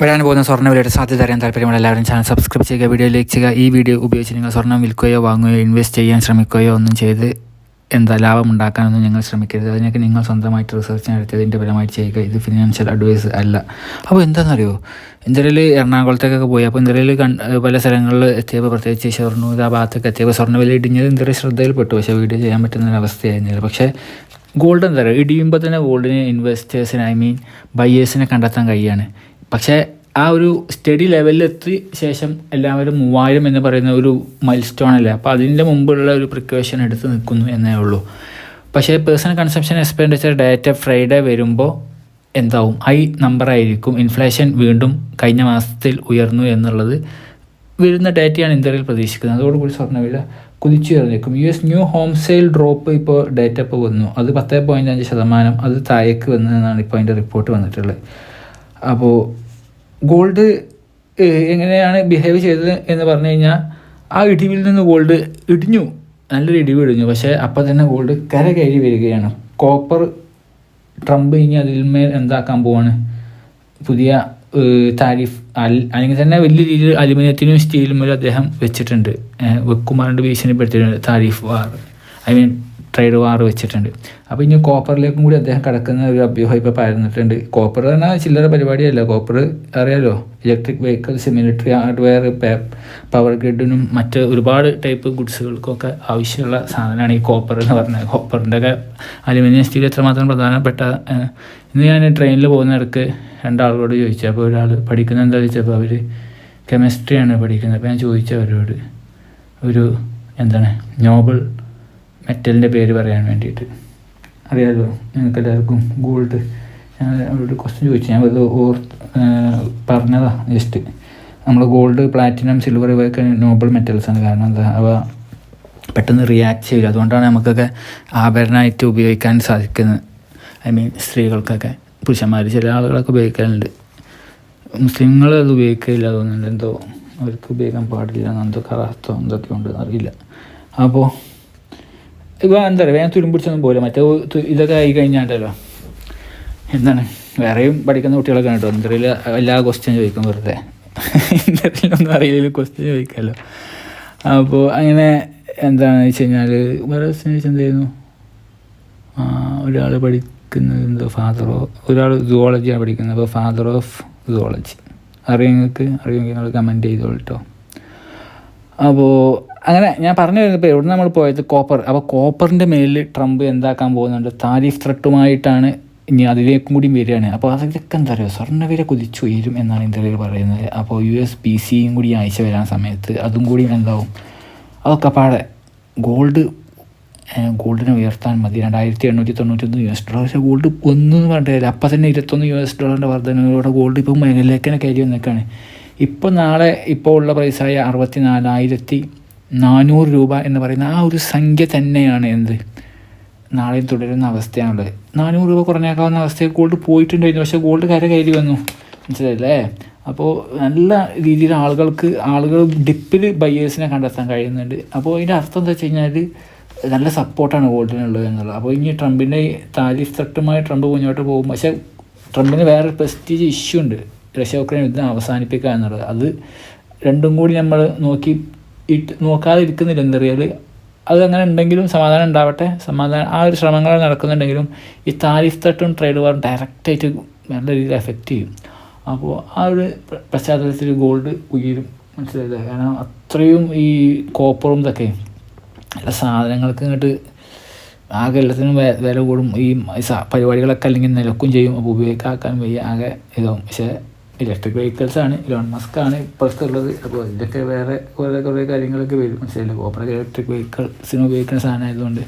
വരാൻ പോകുന്ന സ്വർണ വിലയുടെ സാധ്യത അറിയാൻ താല്പര്യമുള്ള എല്ലാവരും ചാനൽ സബ്സ്ക്രൈബ് ചെയ്യുക വീഡിയോ ലൈക്ക് ചെയ്യുക. ഈ വീഡിയോ ഉപയോഗിച്ച് നിങ്ങൾ സ്വർണം വിൽക്കുകയോ വാങ്ങുകയോ ഇൻവെസ്റ്റ് ചെയ്യാൻ ശ്രമിക്കുകയോ ഒന്നും ചെയ്ത് എന്താ ലാഭം ഉണ്ടാക്കാനൊന്നും നിങ്ങൾ ശ്രമിക്കരുത്. അതിനൊക്കെ നിങ്ങൾ സ്വന്തമായിട്ട് റിസർച്ച് നടത്തിയതിന്റെ ഫലമായിട്ട് ചെയ്യുക. ഇത് ഫിനാൻഷ്യൽ അഡ്വൈസ് അല്ല. അപ്പോൾ എന്താണെന്നറിയോ? ഇന്ത്യയിൽ എറണാകുളത്തേക്കൊക്കെ പോയി. അപ്പോൾ ഇന്ത്യയിൽ പല സ്ഥലങ്ങളിൽ എത്തിയപ്പോൾ പ്രത്യേകിച്ച് ഷൊർണൂർ ആ ഭാഗത്തൊക്കെ എത്തിയപ്പോൾ സ്വർണ വില ഇടിഞ്ഞത് ഇന്ത്യയിൽ ശ്രദ്ധയിൽപ്പെട്ടു. പക്ഷേ വീഡിയോ ചെയ്യാൻ പറ്റുന്ന ഒരു അവസ്ഥയായിരുന്നില്ല പക്ഷേ ഗോൾഡ് എന്താ പറയുക? ഇടിയുമ്പോൾ തന്നെ ഗോൾഡിന് ഇൻവെസ്റ്റേഴ്സിന് ഐ മീൻ ബയ്യേഴ്സിനെ കണ്ടെത്താൻ കഴിയാണ്. പക്ഷേ ആ ഒരു സ്റ്റഡി ലെവലിലെത്തി ശേഷം എല്ലാവരും മൂവായിരം എന്ന് പറയുന്ന ഒരു മൈൽ സ്റ്റോണല്ലേ അപ്പോൾ അതിന്റെ മുമ്പുള്ള ഒരു പ്രിക്കോഷൻ എടുത്ത് നിൽക്കുന്നു എന്നേ ഉള്ളൂ. പക്ഷേ personal consumption expenditure data Friday വരുമ്പോൾ എന്താവും? ഹൈ നമ്പറായിരിക്കും ഇൻഫ്ലേഷൻ വീണ്ടും കഴിഞ്ഞ മാസത്തിൽ ഉയർന്നു എന്നുള്ളത് വരുന്ന ഡാറ്റയാണ് ഇന്ത്യയിൽ പ്രതീക്ഷിക്കുന്നത്. അതോടുകൂടി സ്വർണവില കുതിച്ചുയർന്നേക്കും. U S new home sale drop ഇപ്പോൾ ഡേറ്റ ഇപ്പോൾ വന്നു. അത് പത്ത് പോയിന്റ് അഞ്ച് ശതമാനം അത് താഴേക്ക് വന്നതെന്നാണ് ഇപ്പോൾ അതിന്റെ റിപ്പോർട്ട് വന്നിട്ടുള്ളത്. അപ്പോൾ ഗോൾഡ് എങ്ങനെയാണ് ബിഹേവ് ചെയ്തത് എന്ന് പറഞ്ഞു കഴിഞ്ഞാൽ ആ ഇടിവിൽ നിന്ന് ഗോൾഡ് ഇടിഞ്ഞു. നല്ലൊരു ഇടിവ് ഇടിഞ്ഞു. പക്ഷേ അപ്പം തന്നെ ഗോൾഡ് കര കയറി വരികയാണ്. കോപ്പർ ട്രംപ് ഇനി അതിന്മേൽ എന്താക്കാൻ പോവാണ്? പുതിയ താരിഫ് അല്ലെങ്കിൽ തന്നെ വലിയ രീതിയിൽ അലുമിനിയത്തിനും സ്റ്റീലും അദ്ദേഹം വെച്ചിട്ടുണ്ട്. വെക്കുമാറിന്റെ ഭീഷണിപ്പെടുത്തിയിട്ടുണ്ട് tariff war. I mean trade war വെച്ചിട്ടുണ്ട്. അപ്പോൾ ഇനി കോപ്പറിലേക്കും കൂടി അദ്ദേഹം കിടക്കുന്ന ഒരു അഭ്യൂഹം ഇപ്പോൾ പരന്നിട്ടുണ്ട്. കോപ്പർ പറഞ്ഞാൽ ചില്ലറ പരിപാടിയല്ല. കോപ്പർ അറിയാലോ? Electric vehicles military hardware power ഗ്രിഡിനും മറ്റ് ഒരുപാട് ടൈപ്പ് ഗുഡ്സുകൾക്കൊക്കെ ആവശ്യമുള്ള സാധനമാണ് ഈ കോപ്പർ എന്ന് പറഞ്ഞത് കോപ്പറിന്റെ ഒക്കെ അലുമിനിയം സ്റ്റീൽ എത്രമാത്രം പ്രധാനപ്പെട്ട ഇന്ന് ഞാൻ ട്രെയിനിൽ പോകുന്ന ഇടയ്ക്ക് രണ്ടാളോട് ചോദിച്ചു. അപ്പോൾ ഒരാൾ പഠിക്കുന്നത് എന്താ ചോദിച്ചപ്പോൾ അവർ കെമിസ്ട്രിയാണ് പഠിക്കുന്നത്. അപ്പോൾ ഞാൻ ചോദിച്ചു അവരോട് ഒരു എന്താണ് നോബൽ മെറ്റലിന്റെ പേര് പറയാൻ വേണ്ടിയിട്ട്. അറിയാമല്ലോ നിങ്ങൾക്ക് എല്ലാവർക്കും ഗോൾഡ് ഞാൻ അവരോട് ക്വസ്റ്റ്യൻ ചോദിച്ചു. ഞാൻ വെറുതെ ഓർ പറഞ്ഞതാ ജസ്റ്റ് നമ്മൾ ഗോൾഡ് പ്ലാറ്റിനം സിൽവർ ഇവയൊക്കെ നോബൽ മെറ്റൽസാണ് കാരണം എന്താ അവ പെട്ടെന്ന് റിയാക്ട് ചെയ്യില്ല. അതുകൊണ്ടാണ് നമുക്കൊക്കെ ആഭരണമായിട്ട് ഉപയോഗിക്കാൻ സാധിക്കുന്നത്. ഐ മീൻ സ്ത്രീകൾക്കൊക്കെ പുരുഷന്മാർ ചില ആളുകളൊക്കെ ഉപയോഗിക്കാറുണ്ട് മുസ്ലിങ്ങൾ അത് ഉപയോഗിക്കില്ല തോന്നുന്നുണ്ട് എന്തോ അവർക്ക് ഉപയോഗിക്കാൻ പാടില്ല. എന്തൊക്കെ ഉണ്ട്. അറിയില്ല. അപ്പോൾ ഇപ്പോൾ എന്താ പറയുക വേഗം തുരുമ്പിടിച്ചൊന്നും പോലെ മറ്റേ ഇതൊക്കെ ആയി കഴിഞ്ഞാണ്ടല്ലോ. എന്താണ്? വേറെയും പഠിക്കുന്ന കുട്ടികളൊക്കെ കേട്ടോ ഇന്റർവ്യൂവിൽ എല്ലാ ക്വസ്റ്റ്യൻ ചോദിക്കും വെറുതെ. ഇന്റർവ്യൂലൊന്നും അറിയില്ല ക്വസ്റ്റ്യൻ ചോദിക്കാമല്ലോ അപ്പോൾ അങ്ങനെ എന്താണെന്ന് വെച്ച് കഴിഞ്ഞാൽ വേറെ ക്വസ്റ്റ്യൻ ചോദിച്ചാൽ എന്തായിരുന്നു ഒരാൾ പഠിക്കുന്നത് എന്തോ ഫാദർ ഓഫ് ഒരാൾ സുവോളജിയാണ് പഠിക്കുന്നത്. അപ്പോൾ ഫാദർ ഓഫ് സുവോളജി അറിയുമെങ്കിൽ അറിയുമെങ്കിൽ നിങ്ങൾ കമന്റ് ചെയ്തോളൂ കേട്ടോ അപ്പോൾ അങ്ങനെ ഞാൻ പറഞ്ഞു വരുന്നപ്പോൾ എവിടെ നമ്മൾ പോയത്? കോപ്പർ. അപ്പോൾ കോപ്പറിന്റെ മേലിൽ ട്രംപ് എന്താക്കാൻ പോകുന്നുണ്ട്? താരിഫ് ത്രട്ടുമായിട്ടാണ് ഇനി അതിലേക്കും കൂടി വരികയാണ്. അപ്പോൾ അതൊക്കെ എന്താ പറയുക സ്വർണവില കുതിച്ചു ഉയരും എന്നാണ് ഇന്ത്യയിൽ പറയുന്നത്. അപ്പോൾ യു എസ് പി സിയും കൂടി അയച്ച വരാൻ സമയത്ത് അതും കൂടി എന്താവും? അതൊക്കെ പാടെ ഗോൾഡ് ഗോൾഡിനെ ഉയർത്താൻ മതി. രണ്ടായിരത്തി എണ്ണൂറ്റി തൊണ്ണൂറ്റൊന്ന് യു എസ് ഡോളർ. പക്ഷേ ഗോൾഡ് ഒന്നും പറഞ്ഞില്ല അപ്പം തന്നെ ഇരുപത്തൊന്ന് യു എസ് ഡോളറിന്റെ വർധനയോടെ ഗോൾഡ് ഇപ്പം മേഖലയിലേക്ക് തന്നെ കയറി വന്നേക്കാണ് ഇപ്പോൾ നാളെ ഇപ്പോൾ ഉള്ള പ്രൈസായ അറുപത്തി നാലായിരത്തി നാനൂറ് രൂപ എന്ന് പറയുന്ന ആ ഒരു സംഖ്യ തന്നെയാണ് എന്ത്? നാളെയും തുടരുന്ന അവസ്ഥയാണുള്ളത്. നാനൂറ് രൂപ കുറഞ്ഞേക്കാവുന്ന അവസ്ഥയിൽ ഗോൾഡ് പോയിട്ടുണ്ടായിരുന്നു. പക്ഷേ ഗോൾഡ് കര കയറി വന്നു. മനസ്സിലല്ലേ അപ്പോൾ നല്ല രീതിയിൽ ആളുകൾക്ക് ആളുകൾ ഡിപ്പിൽ ബയ്യേഴ്സിനെ കണ്ടെത്താൻ കഴിയുന്നുണ്ട്. അപ്പോൾ അതിന്റെ അർത്ഥം എന്താ വെച്ച് കഴിഞ്ഞാൽ നല്ല സപ്പോർട്ടാണ് ഗോൾഡിനുള്ളത് എന്നുള്ളത്. അപ്പോൾ ഇനി ട്രംപിന്റെ താലി തട്ടുമായി ട്രംപ് മുന്നോട്ട് പോകും. പക്ഷേ ട്രംപിന് വേറെ പ്രസ്റ്റീജ് ഇഷ്യൂ ഉണ്ട്. റഷ്യ ഉക്രൈൻ യുദ്ധം അവസാനിപ്പിക്കുക എന്നുള്ളത്. അത് രണ്ടും കൂടി നമ്മൾ നോക്കി ഇട്ട് നോക്കാതെ ഇരിക്കുന്നില്ല എന്തറിയാൽ അതങ്ങനെ ഉണ്ടെങ്കിലും സമാധാനം ഉണ്ടാവട്ടെ. സമാധാനം ആ ഒരു ശ്രമങ്ങൾ നടക്കുന്നുണ്ടെങ്കിലും ഈ താരിഫ് തട്ടും ട്രേഡ് വാറും ഡയറക്റ്റായിട്ട് നല്ല രീതിയിൽ എഫക്റ്റ് ചെയ്യും. അപ്പോൾ ആ ഒരു പശ്ചാത്തലത്തിൽ ഗോൾഡ് ഉയരും. മനസ്സിലായില്ലേ? കാരണം അത്രയും ഈ കോപ്പറും ഇതൊക്കെ എല്ലാ സാധനങ്ങൾക്ക് ഇങ്ങോട്ട് ആകെ എല്ലാത്തിനും വില കൂടും. ഈ പരിപാടികളൊക്കെ അല്ലെങ്കിൽ നിലക്കും ചെയ്യും. അപ്പോൾ ഉപയോഗിക്കാക്കാൻ വയ്യ ആകെ ഇതാവും. പക്ഷേ ഇലക്ട്രിക് വെഹിക്കിൾസ് ആണ് ഇലോൺ മസ്ക് ആണ് ഇപ്പോഴത്തെ ഉള്ളത്. അപ്പോൾ ഇതിന്റെയൊക്കെ വേറെ കുറേ കുറേ കാര്യങ്ങളൊക്കെ വരും. മനസ്സിലായില്ല? കോപ്പർ ഇലക്ട്രിക് വെഹിക്കിൾസിന് ഉപയോഗിക്കുന്ന സാധനമായതുകൊണ്ട്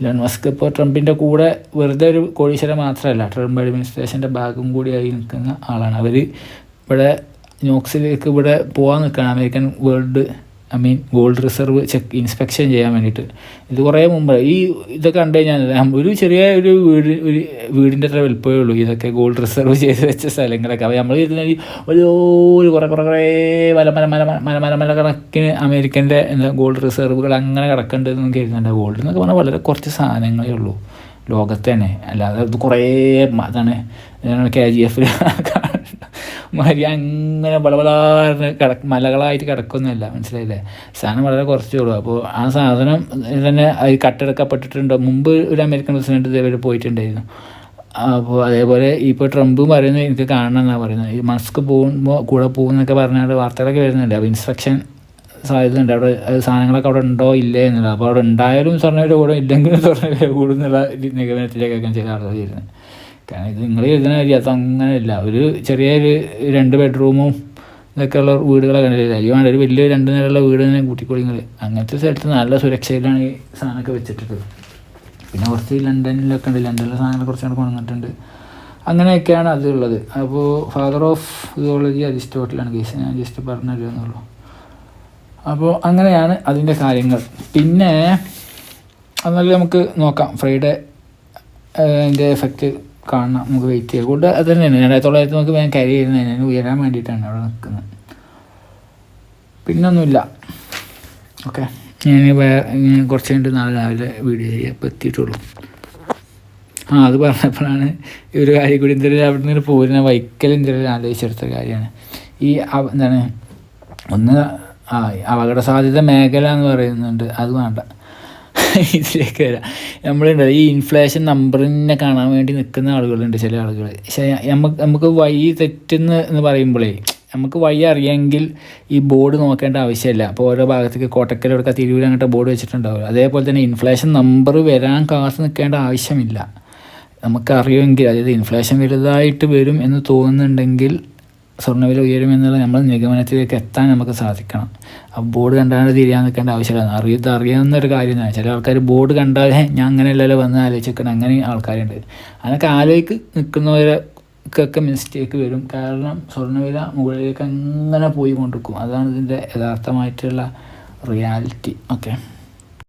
ഇലോൺ മസ്ക് ഇപ്പോൾ ട്രംപിന്റെ കൂടെ വെറുതെ ഒരു കോടീശ്വരം മാത്രമല്ല ട്രംപ് അഡ്മിനിസ്ട്രേഷന്റെ ഭാഗം കൂടിയായി നിൽക്കുന്ന ആളാണ്. അവർ ഇവിടെ ന്യൂക്സിലേക്ക് ഇവിടെ പോകാൻ നിൽക്കുകയാണ്. American world I mean gold reserve check inspection ചെയ്യാൻ വേണ്ടിയിട്ട്. ഇത് കുറേ മുമ്പ് ഈ ഇതൊക്കെ കണ്ടു കഴിഞ്ഞാൽ ഒരു ചെറിയ ഒരു വീട് ഒരു വീടിന്റെ അത്ര വലുപ്പമേ ഉള്ളൂ. ഇതൊക്കെ ഗോൾഡ് റിസർവ് ചെയ്ത് വെച്ച സ്ഥലങ്ങളൊക്കെ. അപ്പോൾ നമ്മൾ ഒരു ഒരു കുറേ കുറേ കുറേ മല മല മല മല മല മല കണക്കിന് അമേരിക്കന്റെ എന്താ ഗോൾഡ് റിസർവുകൾ അങ്ങനെ കിടക്കേണ്ടതെന്ന് കരുതുന്നുണ്ട് ഗോൾഡ് എന്നൊക്കെ പറഞ്ഞാൽ വളരെ കുറച്ച് സാധനങ്ങളേ ഉള്ളൂ. ലോകത്ത് തന്നെ. അല്ലാതെ ഇത് കുറേ അതാണ് കെ ജി എഫ് മാതിരി അങ്ങനെ ബളബളാർന്ന് കിടക്ക് മലകളായിട്ട് കിടക്കൊന്നുമില്ല മനസ്സിലായില്ലേ? സാധനം വളരെ കുറച്ചേ ഉള്ളൂ. അപ്പോൾ ആ സാധനം തന്നെ അത് കട്ടെടുക്കപ്പെട്ടിട്ടുണ്ടോ. മുമ്പ് ഒരു അമേരിക്കൻ പ്രസിഡന്റ് ഇതേവരെ പോയിട്ടുണ്ടായിരുന്നു. അപ്പോൾ അതേപോലെ ഇപ്പോൾ ട്രംപ് പറയുന്നത് എനിക്ക് കാണണം എന്നാണ് പറയുന്നത്. ഈ മസ്ക് പോകുമ്പോൾ കൂടെ പോകുന്നൊക്കെ പറഞ്ഞാൽ വാർത്തകളൊക്കെ വരുന്നുണ്ട്. അപ്പോൾ ഇൻസ്ട്രക്ഷൻ സാധ്യതയുണ്ട്. അവിടെ സാധനങ്ങളൊക്കെ അവിടെ ഉണ്ടോ ഇല്ലേ എന്നുള്ളത് അപ്പോൾ അവിടെ ഉണ്ടായാലും സ്വർണവില കൂടും ഇല്ലെങ്കിലും സ്വർണവില കൂടും എന്നുള്ള നിഗമനത്തിലേക്കൊക്കെ ചില ആളുകൾ വരുന്നത്. കാരണം ഇത് നിങ്ങൾ എഴുതുന്ന അത് അങ്ങനെയല്ല. ഒരു ചെറിയൊരു രണ്ട് ബെഡ്റൂമും ഇതൊക്കെയുള്ള വീടുകളൊക്കെ കണ്ടില്ല അല്ലെങ്കിൽ വേണ്ട ഒരു വലിയ രണ്ട് നിലയുള്ള വീട് തന്നെ കൂട്ടിക്കോളി നിങ്ങൾ അങ്ങനത്തെ സ്ഥലത്ത് നല്ല സുരക്ഷയിലാണ് ഈ സാധനമൊക്കെ വെച്ചിട്ടുള്ളത്. പിന്നെ കുറച്ച് ലണ്ടനിലൊക്കെ ഉണ്ട്. ലണ്ടനിലെ സാധനങ്ങൾ കുറച്ചുകൂടെ കൊണ്ടുവന്നിട്ടുണ്ട്. അങ്ങനെയൊക്കെയാണ് അതുള്ളത് അപ്പോൾ ഫാദർ ഓഫ് സുവോളജി അരിസ്റ്റോട്ടിലാണ് കേസ്. ഞാൻ ജസ്റ്റ് പറഞ്ഞു തരുമെന്നുള്ളൂ അപ്പോൾ അങ്ങനെയാണ് അതിന്റെ കാര്യങ്ങൾ. പിന്നെ എന്നാലും നമുക്ക് നോക്കാം. ഫ്രൈഡേ അതിന്റെ എഫക്റ്റ് കാണണം നമുക്ക് വെയിറ്റ് ചെയ്യാം. കൂടെ അത് തന്നെയാണ്. രണ്ടായിരത്തി തൊള്ളായിരത്തി നമുക്ക് വേഗം കരി ചെയ്യുന്നതിന് ഉയരാൻ വേണ്ടിയിട്ടാണ് അവിടെ നിൽക്കുന്നത്. പിന്നൊന്നുമില്ല. ഓക്കെ ഞാൻ കുറച്ച് കഴിഞ്ഞിട്ട് നാളെ രാവിലെ വീഡിയോ ചെയ്യാം. ഇപ്പോൾ എത്തിയിട്ടുള്ളൂ. ആ അത് പറഞ്ഞപ്പോഴാണ് ഈ ഒരു കാര്യം കൂടി. എന്തെങ്കിലും അവിടെ നിന്ന് പോരുന്ന വൈക്കൽ എന്തെങ്കിലും ആലോചിച്ചെടുത്ത കാര്യമാണ്. ഈ എന്താണ്? ഒന്ന് ആ അപകട സാധ്യത മേഖല എന്ന് പറയുന്നുണ്ട്. അത് വേണ്ട. ഇതിലേക്ക് വരാം. നമ്മളുണ്ട് ഈ ഇൻഫ്ലേഷൻ നമ്പറിനെ കാണാൻ വേണ്ടി നിൽക്കുന്ന ആളുകളുണ്ട് ചില ആളുകൾ. പക്ഷേ നമുക്ക് നമുക്ക് വഴി തെറ്റുന്ന എന്ന് പറയുമ്പോഴേ നമുക്ക് വഴി അറിയാമെങ്കിൽ ഈ ബോർഡ് നോക്കേണ്ട ആവശ്യമില്ല. അപ്പോൾ ഓരോ ഭാഗത്തേക്ക് കോട്ടക്കൽ എടുക്കുക തിരുവൂർ അങ്ങോട്ട് ബോർഡ് വെച്ചിട്ടുണ്ടാവും അതേപോലെ തന്നെ ഇൻഫ്ലേഷൻ നമ്പർ വരാൻ കാത്തു നിൽക്കേണ്ട ആവശ്യമില്ല. നമുക്കറിയുമെങ്കിൽ അതായത് ഇൻഫ്ലേഷൻ വലുതായിട്ട് വരും എന്ന് തോന്നുന്നുണ്ടെങ്കിൽ സ്വർണവില ഉയരുമെന്നുള്ള നമ്മൾ നിഗമനത്തിലേക്ക് എത്താൻ നമുക്ക് സാധിക്കണം. ആ ബോർഡ് കണ്ടാണ്ട് തിരിയാൻ നിൽക്കേണ്ട ആവശ്യമില്ല. അറിയത് അറിയാവുന്ന ഒരു കാര്യം തന്നെ ചില ആൾക്കാർ ബോർഡ് കണ്ടാലേ ഞാൻ അങ്ങനെയല്ലല്ലോ വന്ന് ആലോചിക്കണം. അങ്ങനെ ആൾക്കാരുണ്ട്. അതൊക്കെ ആലോചിക്ക് നിൽക്കുന്നവരൊക്കെ മിസ്റ്റേക്ക് വരും. കാരണം സ്വർണവില മുകളിലേക്ക് അങ്ങനെ പോയി കൊണ്ടിരിക്കും അതാണ് ഇതിന്റെ യഥാർത്ഥമായിട്ടുള്ള റിയാലിറ്റി ഓക്കെ